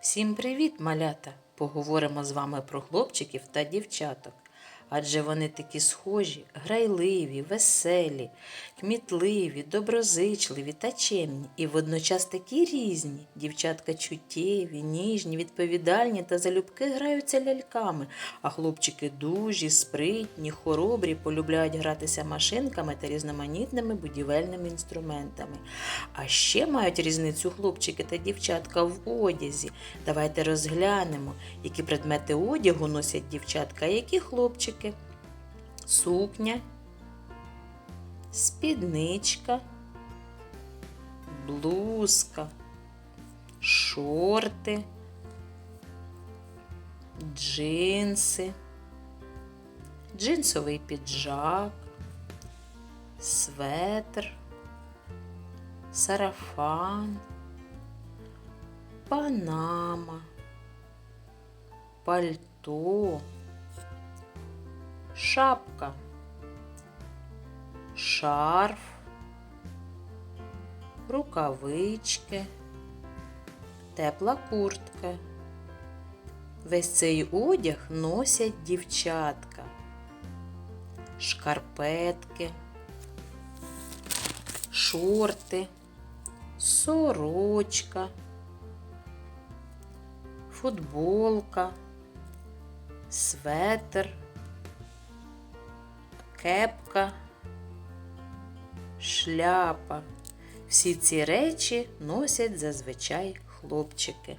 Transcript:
Всім привіт, малята! Поговоримо з вами про хлопчиків та дівчаток. Адже вони такі схожі, грайливі, веселі, кмітливі, доброзичливі та чемні, і водночас такі різні. Дівчатка чуттєві, ніжні, відповідальні та залюбки граються ляльками, а хлопчики дужі, спритні, хоробрі, полюбляють гратися машинками та різноманітними будівельними інструментами. А ще мають різницю хлопчики та дівчатка в одязі. Давайте розглянемо, які предмети одягу носять дівчатка, а які хлопчики. Сукня, спідничка, блузка, шорти, джинси, джинсовий піджак, светр, сарафан, панама, пальто, шапка, шарф, рукавички, тепла куртка. Весь цей одяг носять дівчатка, шкарпетки, шорти, сорочка, футболка, светр, кепка, шляпа. Всі ці речі носять зазвичай хлопчики.